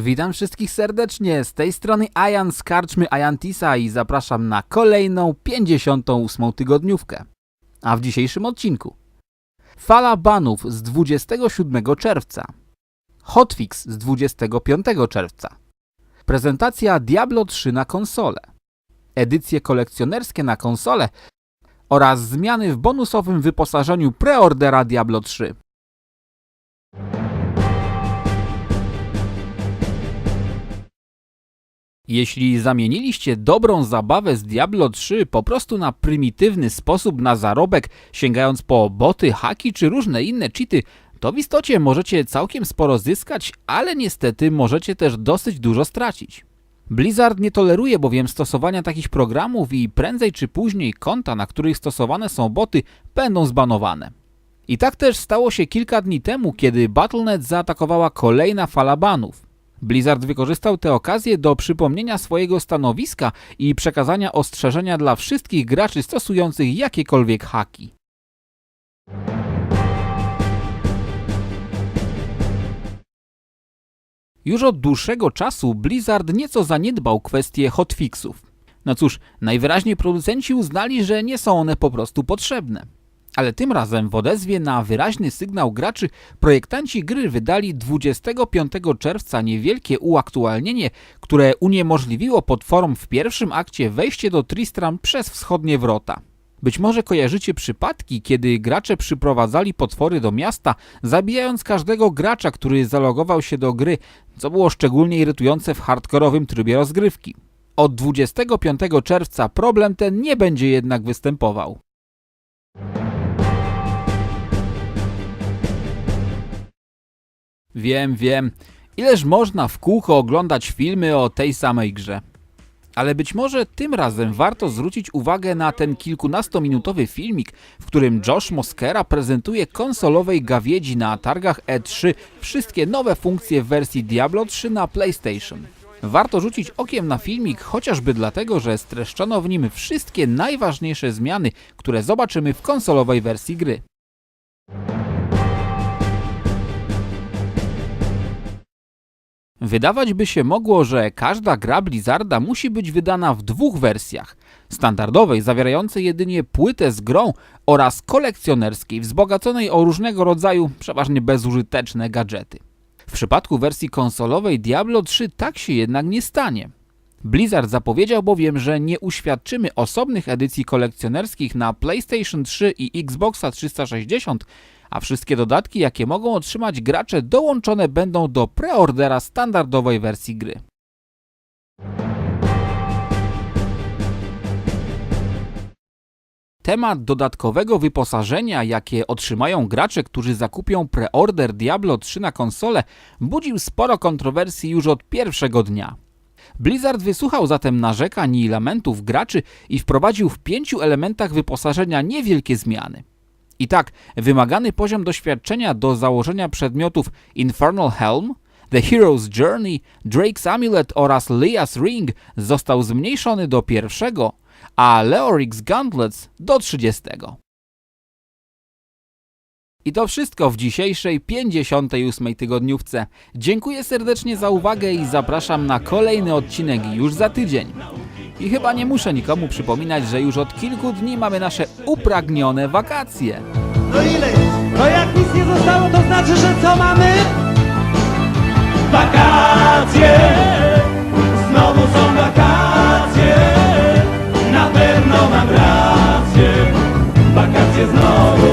Witam wszystkich serdecznie, z tej strony Ajan z karczmy Ajantisa i zapraszam na kolejną 58 tygodniówkę. A w dzisiejszym odcinku. Fala banów z 27 czerwca. Hotfix z 25 czerwca. Prezentacja Diablo 3 na konsolę Edycje kolekcjonerskie na konsolę oraz zmiany w bonusowym wyposażeniu preordera Diablo 3 Jeśli zamieniliście dobrą zabawę z Diablo 3 po prostu na prymitywny sposób na zarobek, sięgając po boty, haki czy różne inne cheaty, to w istocie możecie całkiem sporo zyskać, ale niestety możecie też dosyć dużo stracić. Blizzard nie toleruje bowiem stosowania takich programów i prędzej czy później konta, na których stosowane są boty, będą zbanowane. I tak też stało się kilka dni temu, kiedy Battle.net zaatakowała kolejna fala banów. Blizzard wykorzystał tę okazję do przypomnienia swojego stanowiska i przekazania ostrzeżenia dla wszystkich graczy stosujących jakiekolwiek haki. Już od dłuższego czasu Blizzard nieco zaniedbał kwestię hotfixów. No cóż, najwyraźniej producenci uznali, że nie są one po prostu potrzebne. Ale tym razem w odezwie na wyraźny sygnał graczy projektanci gry wydali 25 czerwca niewielkie uaktualnienie, które uniemożliwiło potworom w pierwszym akcie wejście do Tristram przez wschodnie wrota. Być może kojarzycie przypadki, kiedy gracze przyprowadzali potwory do miasta, zabijając każdego gracza, który zalogował się do gry, co było szczególnie irytujące w hardkorowym trybie rozgrywki. Od 25 czerwca problem ten nie będzie jednak występował. Wiem, wiem. Ileż można w kółko oglądać filmy o tej samej grze. Ale być może tym razem warto zwrócić uwagę na ten kilkunastominutowy filmik, w którym Josh Moskera prezentuje konsolowej gawiedzi na targach E3 wszystkie nowe funkcje w wersji Diablo 3 na PlayStation. Warto rzucić okiem na filmik chociażby dlatego, że streszczono w nim wszystkie najważniejsze zmiany, które zobaczymy w konsolowej wersji gry. Wydawać by się mogło, że każda gra Blizzarda musi być wydana w dwóch wersjach. Standardowej, zawierającej jedynie płytę z grą oraz kolekcjonerskiej, wzbogaconej o różnego rodzaju, przeważnie bezużyteczne gadżety. W przypadku wersji konsolowej Diablo 3 tak się jednak nie stanie. Blizzard zapowiedział bowiem, że nie uświadczymy osobnych edycji kolekcjonerskich na PlayStation 3 i Xboxa 360, a wszystkie dodatki, jakie mogą otrzymać gracze, dołączone będą do preordera standardowej wersji gry. Temat dodatkowego wyposażenia, jakie otrzymają gracze, którzy zakupią preorder Diablo 3 na konsolę, budził sporo kontrowersji już od pierwszego dnia. Blizzard wysłuchał zatem narzekań i lamentów graczy i wprowadził w pięciu elementach wyposażenia niewielkie zmiany. I tak, wymagany poziom doświadczenia do założenia przedmiotów Infernal Helm, The Hero's Journey, Drake's Amulet oraz Leah's Ring został zmniejszony do pierwszego, a Leoric's Gauntlets do 30. I to wszystko w dzisiejszej 58. tygodniówce. Dziękuję serdecznie za uwagę i zapraszam na kolejny odcinek już za tydzień. I chyba nie muszę nikomu przypominać, że już od kilku dni mamy nasze upragnione wakacje. No ile? No jak nic nie zostało, to znaczy, że co mamy? Wakacje! Znowu są wakacje! Na pewno mam rację! Wakacje znowu!